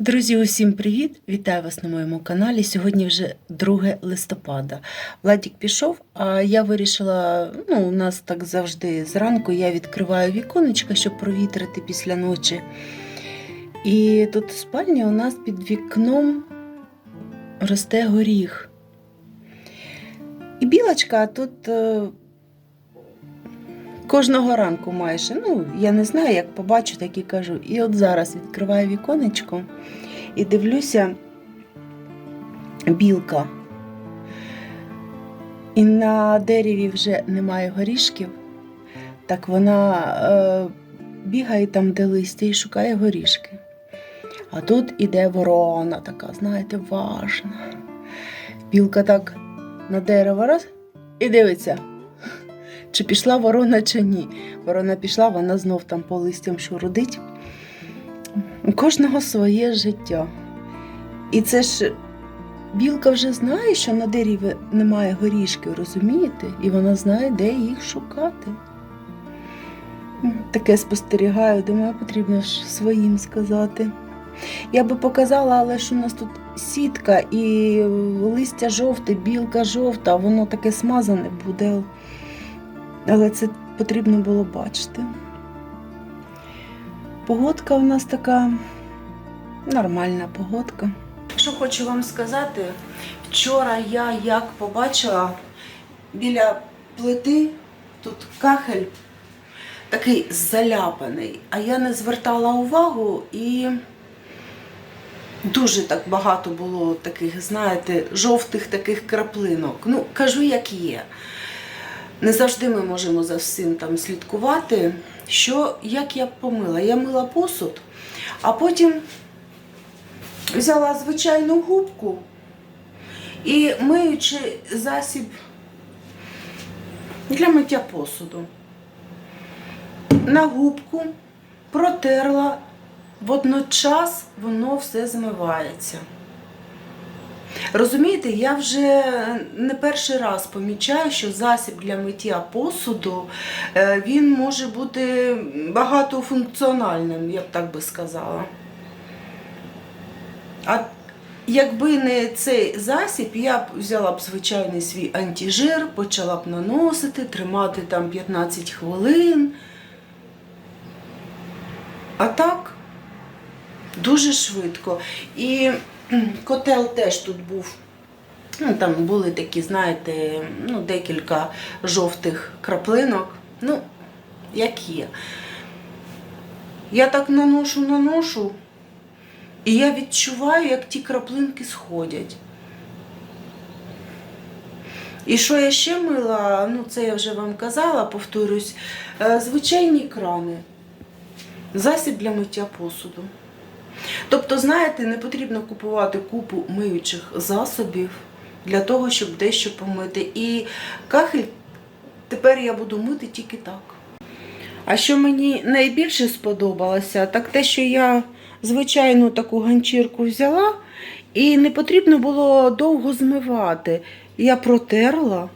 Друзі, усім привіт! Вітаю вас на моєму каналі. Сьогодні вже 2 листопада. Владік пішов, а я вирішила, ну, у нас так завжди зранку я відкриваю віконечко, щоб провітрити після ночі. І тут в спальні у нас під вікном росте горіх. І білочка тут е, кожного ранку майже. Ну, я не знаю, як побачу, так і кажу. І от зараз відкриваю віконечко і дивлюся білка. І на дереві вже немає горішків, так вона е, бігає там, де листя, і шукає горішки. А тут іде ворона така, знаєте, важна. Білка так на дерево раз і дивиться, чи пішла ворона, чи ні. Ворона пішла, вона знов там по листям шурудить. У кожного своє життя. І це ж білка вже знає, що на дереві немає горішків, розумієте? І вона знає, де їх шукати. Таке спостерігаю, думаю, потрібно ж своїм сказати. Я би показала, але ж у нас тут сітка і листя жовте, білка жовта, воно таке смазане буде. Але це потрібно було бачити. Погодка у нас така нормальна погодка. Що хочу вам сказати, вчора я як побачила біля плити тут кахель такий заляпаний, а я не звертала увагу і дуже так багато було таких, знаєте, жовтих таких краплинок. Ну, кажу, як є. Не завжди ми можемо за всім там слідкувати. Що, як я помила? Я мила посуд, а потім взяла звичайну губку і миючи засіб для миття посуду. На губку протерла, водночас воно все змивається. Розумієте, я вже не перший раз помічаю, що засіб для миття посуду е, він може бути багатофункціональним, я б так би сказала. А якби не цей засіб, я б взяла б звичайний свій антижир, почала б наносити, тримати там 15 хвилин. А так, дуже швидко. І котел теж тут був. Ну, там були такі, знаєте, ну, декілька жовтих краплинок. Ну, як є. Я так наношу, наношу, і я відчуваю, як ті краплинки сходять. І що я ще мила, ну це я вже вам казала, повторюсь, е, звичайні крани. Засіб для миття посуду. Тобто, знаєте, не потрібно купувати купу миючих засобів для того, щоб дещо помити. І кахель тепер я буду мити тільки так. А що мені найбільше сподобалося, так те, що я звичайну таку ганчірку взяла, і не потрібно було довго змивати. Я протерла.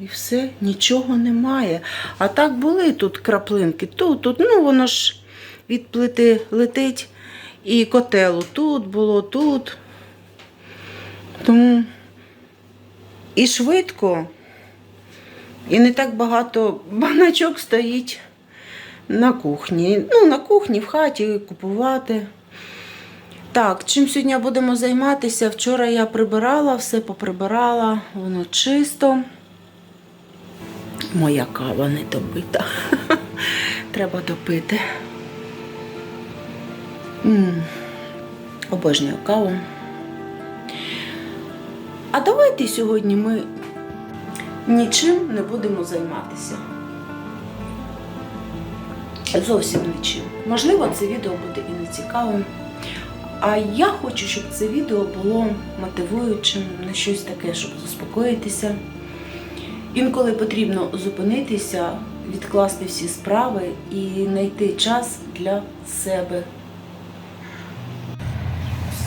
І все, нічого немає. А так були тут краплинки. Тут, тут, ну воно ж від плити летить. І котелу тут було, тут. Тому і швидко, і не так багато баначок стоїть на кухні. Ну, на кухні, в хаті купувати. Так, чим сьогодні будемо займатися? Вчора я прибирала, все поприбирала, воно чисто. Моя кава не добита. Треба допити. Обожнюю каву. А давайте сьогодні ми нічим не будемо займатися. Зовсім нічим. Можливо, це відео буде і не цікавим. А я хочу, щоб це відео було мотивуючим на щось таке, щоб заспокоїтися. Інколи потрібно зупинитися, відкласти всі справи і знайти час для себе.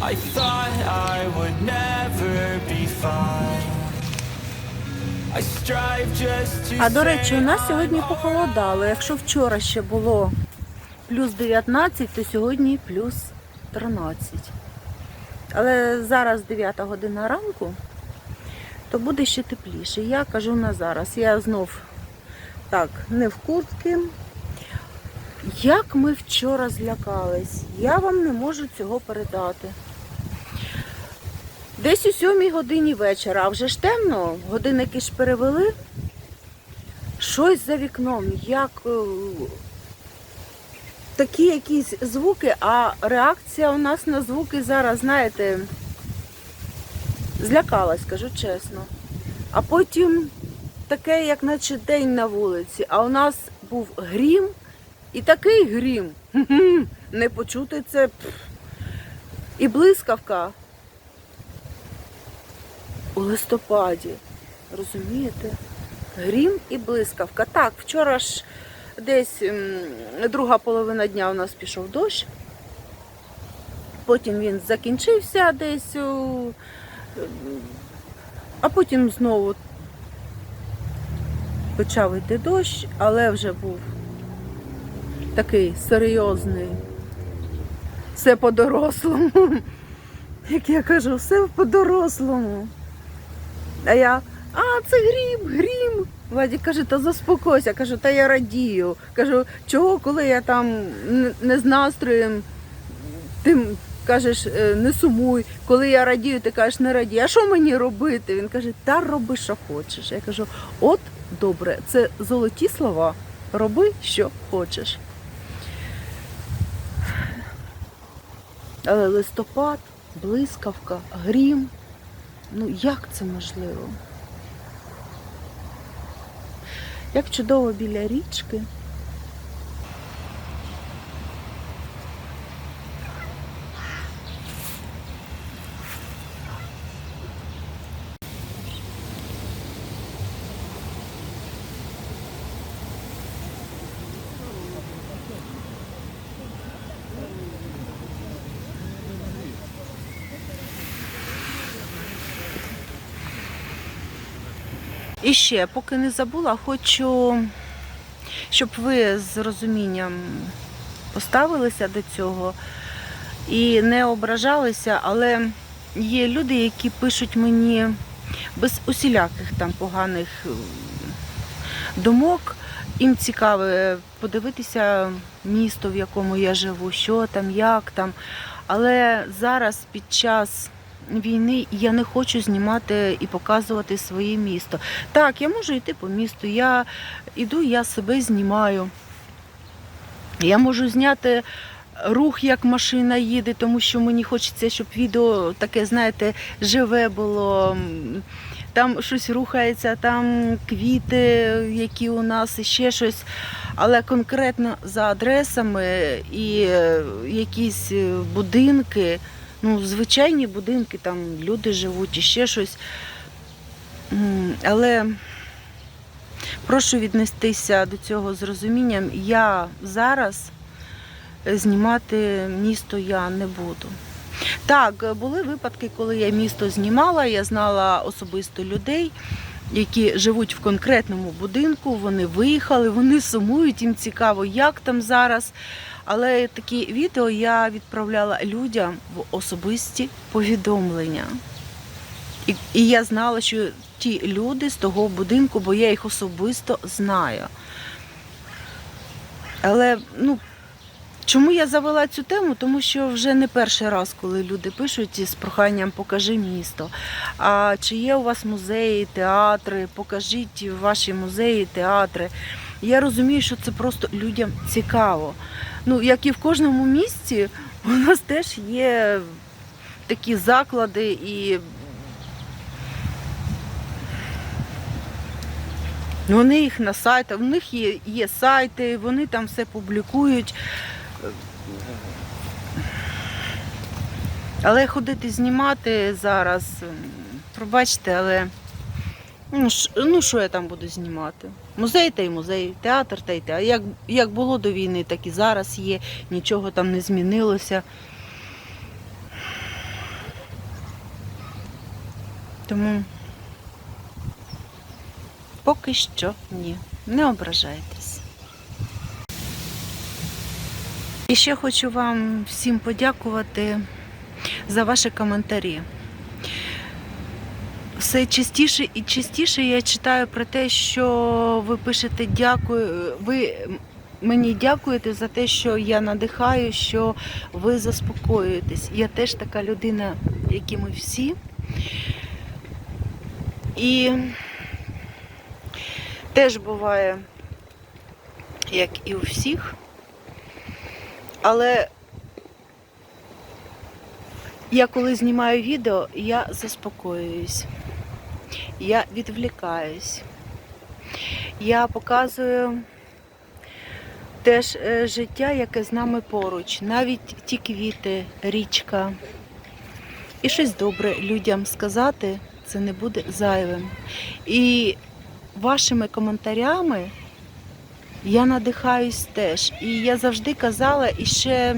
I thought I would never be fine. I strive just to А до речі, у нас сьогодні похолодало. Якщо вчора ще було плюс 19, то сьогодні плюс 13. Але зараз 9 година ранку, то буде ще тепліше. Я кажу на зараз. Я знов так, не в куртки. Як ми вчора злякались, я вам не можу цього передати. Десь у сьомій годині вечора, а вже ж темно, годинники ж перевели. Щось за вікном, як е, такі якісь звуки, а реакція у нас на звуки зараз, знаєте, злякалась, кажу чесно. А потім таке, як наче день на вулиці, а у нас був грім і такий грім. Не почути це. І блискавка у листопаді. Розумієте? Грім і блискавка. Так, вчора ж десь друга половина дня у нас пішов дощ. Потім він закінчився десь, а потім знову почав йти дощ, але вже був такий серйозний. Все по-дорослому. Як я кажу, все по-дорослому. А я, а, це грім, грім. Владі каже, та заспокойся. Кажу, та я радію. Кажу, чого, коли я там не з настроєм, ти кажеш, е, не сумуй. Коли я радію, ти кажеш, не радій. А що мені робити? Він каже, та роби, що хочеш. Я кажу, от добре, це золоті слова. Роби, що хочеш. Але листопад, блискавка, грім. Ну як це можливо? Як чудово біля річки. І ще, поки не забула, хочу, щоб ви з розумінням поставилися до цього і не ображалися, але є люди, які пишуть мені без усіляких там поганих е, думок. Їм цікаво подивитися місто, в якому я живу, що там, як там. Але зараз під час війни я не хочу знімати і показувати своє місто. Так, я можу йти по місту, я іду, я себе знімаю. Я можу зняти рух, як машина їде, тому що мені хочеться, щоб відео таке, знаєте, живе було. Там щось рухається, там квіти, які у нас, і ще щось. Але конкретно за адресами і якісь будинки, ну, звичайні будинки, там люди живуть і ще щось. Але прошу віднестися до цього з розумінням. Я зараз знімати місто я не буду. Так, були випадки, коли я місто знімала, я знала особисто людей, які живуть в конкретному будинку, вони виїхали, вони сумують, їм цікаво, як там зараз. Але такі відео я відправляла людям в особисті повідомлення. І, і я знала, що ті люди з того будинку, бо я їх особисто знаю. Але ну, чому я завела цю тему? Тому що вже не перший раз, коли люди пишуть з проханням покажи місто. А чи є у вас музеї, театри, покажіть ваші музеї, театри. Я розумію, що це просто людям цікаво. Ну, як і в кожному місті, у нас теж є такі заклади і Вони їх на сайтах, у них є, є сайти, вони там все публікують. Але ходити знімати зараз, пробачте, але ну, ну що я там буду знімати? Музей та й музей, театр та й театр. Як, як було до війни, так і зараз є, нічого там не змінилося. Тому поки що ні. Не ображайтесь. І ще хочу вам всім подякувати за ваші коментарі. Все частіше і частіше я читаю про те, що ви пишете дякую. Ви мені дякуєте за те, що я надихаю, що ви заспокоюєтесь. Я теж така людина, як і ми всі. І теж буває, як і у всіх. Але я коли знімаю відео, я заспокоююсь, я відвлікаюсь, я показую теж е, життя, яке з нами поруч, навіть ті квіти, річка. І щось добре людям сказати це не буде зайвим. І вашими коментарями я надихаюсь теж. І я завжди казала і ще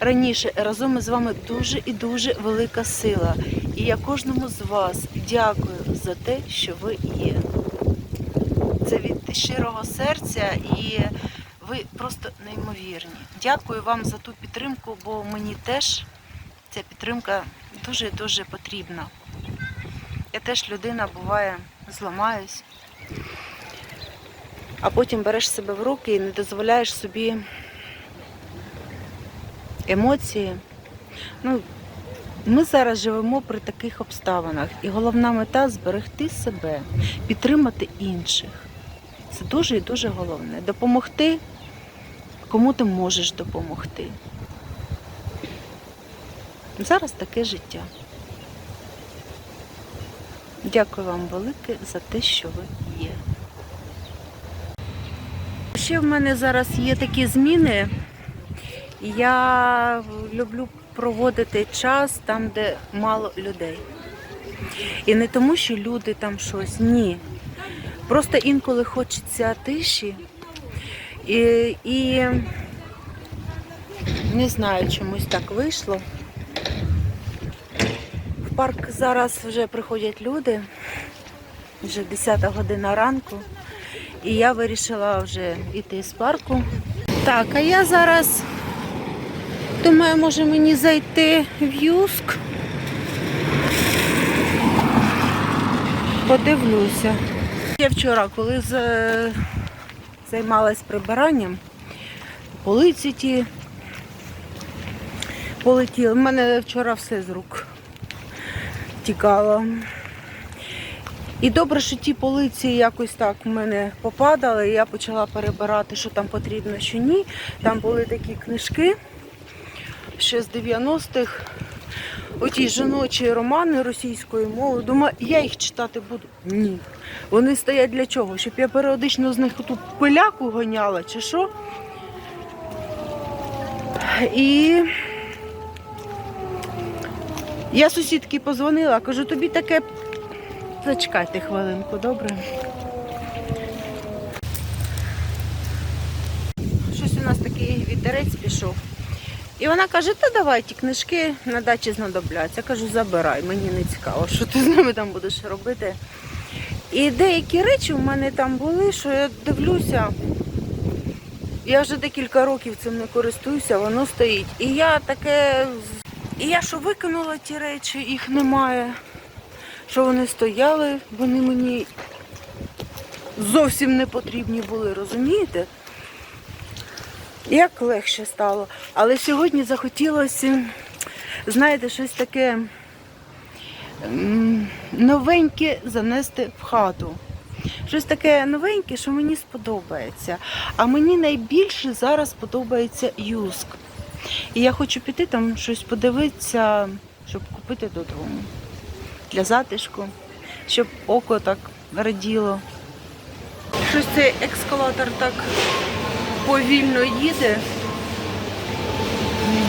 раніше разом із вами дуже і дуже велика сила. І я кожному з вас дякую за те, що ви є. Це від щирого серця і ви просто неймовірні. Дякую вам за ту підтримку, бо мені теж ця підтримка дуже дуже потрібна. Я теж людина буває, зламаюсь, а потім береш себе в руки і не дозволяєш собі емоції. Ну, ми зараз живемо при таких обставинах, і головна мета зберегти себе, підтримати інших. Це дуже і дуже головне. Допомогти, кому ти можеш допомогти. Зараз таке життя. Дякую вам велике за те, що ви є. Ще в мене зараз є такі зміни. Я люблю проводити час там, де мало людей. І не тому, що люди там щось, ні. Просто інколи хочеться тиші. І, і не знаю, чомусь так вийшло. В парк зараз вже приходять люди, вже 10 година ранку, і я вирішила вже йти з парку. Так, а я зараз думаю, може мені зайти в Юск. Подивлюся. Я вчора, коли займалась прибиранням, полиці ті полетіли. У мене вчора все з рук тікало. І добре, що ті полиці якось так в мене попадали, і я почала перебирати, що там потрібно, що ні. Там були такі книжки ще з 90-х. Оті жіночі романи російською мовою. Думаю, я їх читати буду. Ні. Вони стоять для чого? Щоб я періодично з них ту пиляку гоняла чи що. І я сусідки позвонила, кажу, тобі таке. Зачекайте хвилинку, добре? Щось у нас такий вітерець пішов. І вона каже, та давай ті книжки на дачі знадобляться. Я кажу, забирай, мені не цікаво, що ти з ними там будеш робити. І деякі речі в мене там були, що я дивлюся. Я вже декілька років цим не користуюся, воно стоїть. І я таке. І я що викинула ті речі, їх немає. Що вони стояли, вони мені зовсім не потрібні були, розумієте? Як легше стало. Але сьогодні захотілося, знаєте, щось таке новеньке занести в хату. Щось таке новеньке, що мені сподобається. А мені найбільше зараз подобається юск. І я хочу піти там щось подивитися, щоб купити додому. Для затишку, щоб око так раділо. Щось цей ескалатор так повільно їде.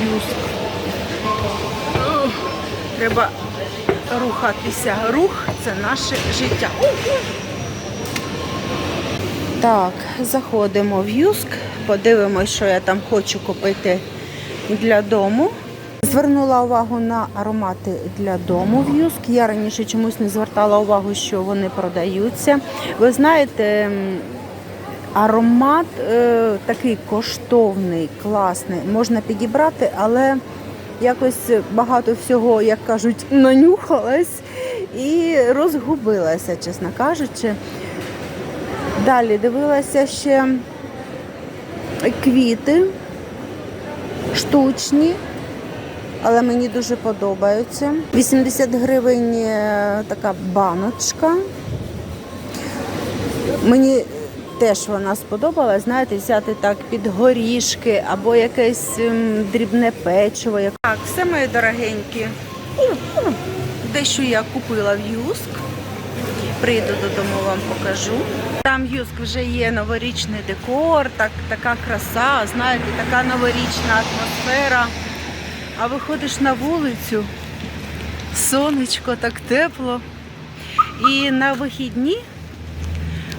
Юск. Треба рухатися. Рух це наше життя. Так, заходимо в Юск, подивимось, що я там хочу купити для дому. Звернула увагу на аромати для дому в Юск. Я раніше чомусь не звертала увагу, що вони продаються. Ви знаєте, аромат е, такий коштовний, класний, можна підібрати, але якось багато всього, як кажуть, нанюхалась і розгубилася, чесно кажучи. Далі дивилася ще квіти штучні, але мені дуже подобаються. 80 гривень е, така баночка. Мені теж вона сподобалась, знаєте, взяти так під горішки або якесь ем, дрібне печиво. Так, все мої дорогенькі. Дещо я купила в Юск. Прийду додому, вам покажу. Там Юск вже є новорічний декор, так, така краса, знаєте, така новорічна атмосфера. А виходиш на вулицю, сонечко, так тепло. І на вихідні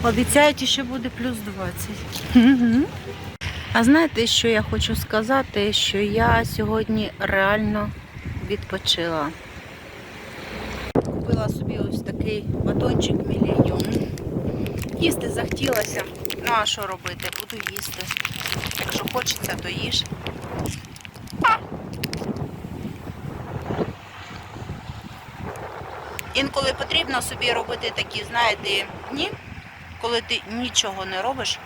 обіцяють, що буде плюс 20. Мгм. А знаєте, що я хочу сказати? Що я сьогодні реально відпочила. Купила собі ось такий батончик Міленіум. Їсти захотілося. Ну а що робити? Буду їсти. Якщо хочеться, то їж. Інколи потрібно собі робити такі, знаєте, дні, коли ти нічого не робиш.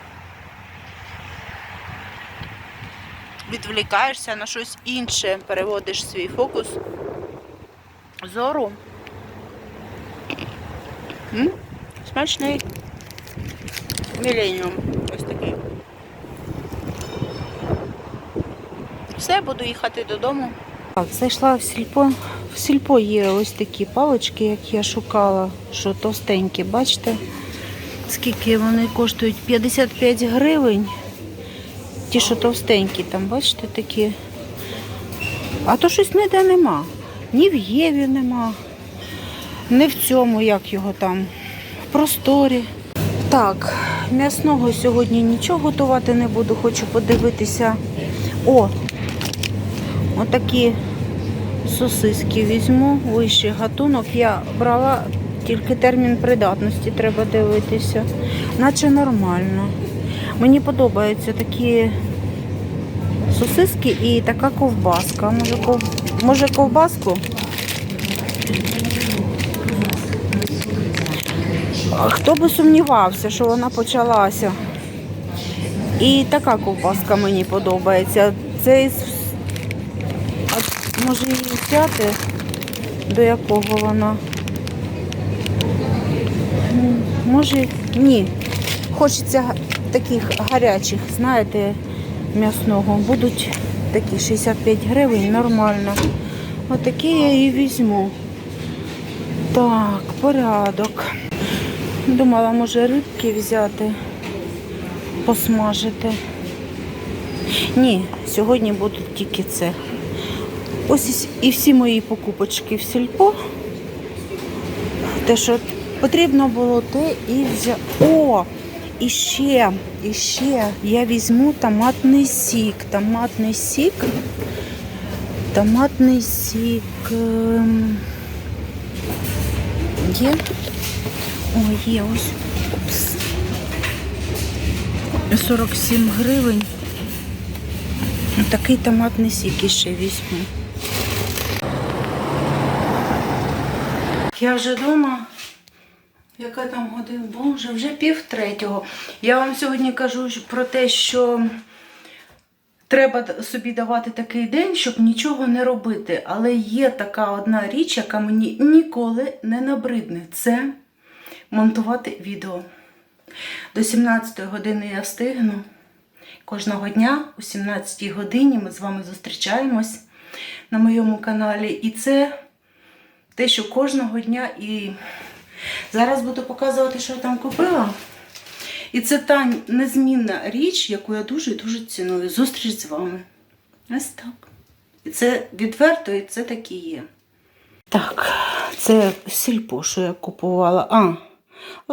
Відвлікаєшся на щось інше, переводиш свій фокус зору. М? Смачний міленіум. Ось такий. Все, буду їхати додому. Так, зайшла в сільпо. В сільпо є ось такі палички, як я шукала, що товстенькі, бачите? Скільки вони коштують? 55 гривень. Ті, що товстенькі, там, бачите, такі. А то щось ніде нема. Ні в Єві нема, ні в цьому, як його там, в просторі. Так, м'ясного сьогодні нічого готувати не буду, хочу подивитися. О! Отакі сосиски візьму, вищий гатунок. Я брала тільки термін придатності, треба дивитися. Наче нормально. Мені подобаються такі сосиски і така ковбаска. Може, ков... Може ковбаску? Хто би сумнівався, що вона почалася. І така ковбаска мені подобається. Це із... А може її взяти? До якого вона? М, Може, ні. Хочеться таких гарячих, знаєте, м'ясного. Будуть такі 65 гривень, нормально. Отакі я і візьму. Так, порядок. Думала, може рибки взяти, посмажити. Ні, сьогодні будуть тільки це. Ось і всі мої покупочки в сільпо. Те, що потрібно було, те і взяти. О! І ще, і ще я візьму томатний сік. Томатний сік. Томатний сік. ем, Є? О, є ось. Упс. 47 гривень. Такий томатний сік іще візьму. Я вже вдома. Яка там година? Боже, вже пів третього. Я вам сьогодні кажу про те, що треба собі давати такий день, щоб нічого не робити. Але є така одна річ, яка мені ніколи не набридне. Це монтувати відео. До 17 години я встигну. Кожного дня о 17 годині ми з вами зустрічаємось на моєму каналі. І це те, що кожного дня і зараз буду показувати, що я там купила. І це та незмінна річ, яку я дуже і дуже ціную. Зустріч з вами. Ось так. І це відверто, і це так і є. Так, це сільпо, що я купувала. А,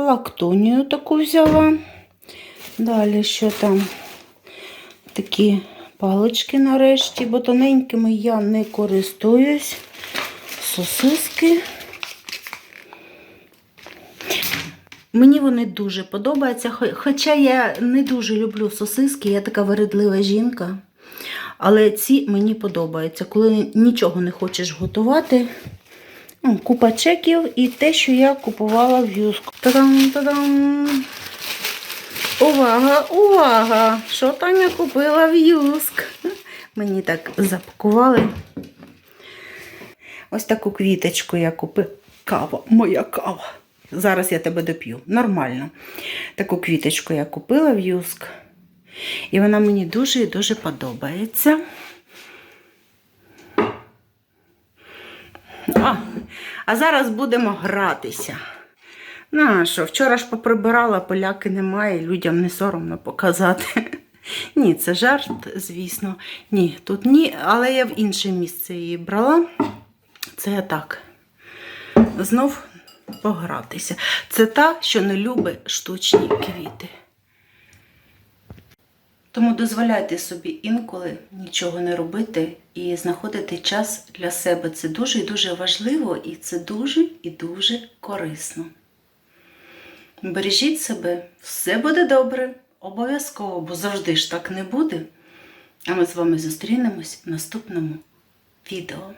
лактонію таку взяла. Далі що там? Такі палички нарешті, бо тоненькими я не користуюсь. Сосиски. Мені вони дуже подобаються, хоча я не дуже люблю сосиски, я така вередлива жінка. Але ці мені подобаються. Коли нічого не хочеш готувати, купа чеків і те, що я купувала в юску. Та-дам, та-дам. Увага, увага! Що Таня купила в юск? Мені так запакували. Ось таку квіточку я купила. Кава, моя кава. Зараз я тебе доп'ю. Нормально. Таку квіточку я купила в юск. І вона мені дуже і дуже подобається. А, а зараз будемо гратися. На що, вчора ж поприбирала, поляки немає, людям не соромно показати. Ні, це жарт, звісно. Ні, тут ні, але я в інше місце її брала. Це я так. Знов погратися. Це та, що не любить штучні квіти. Тому дозволяйте собі інколи нічого не робити і знаходити час для себе. Це дуже і дуже важливо, і це дуже і дуже корисно. Бережіть себе, все буде добре, обов'язково, бо завжди ж так не буде. А ми з вами зустрінемось в наступному відео.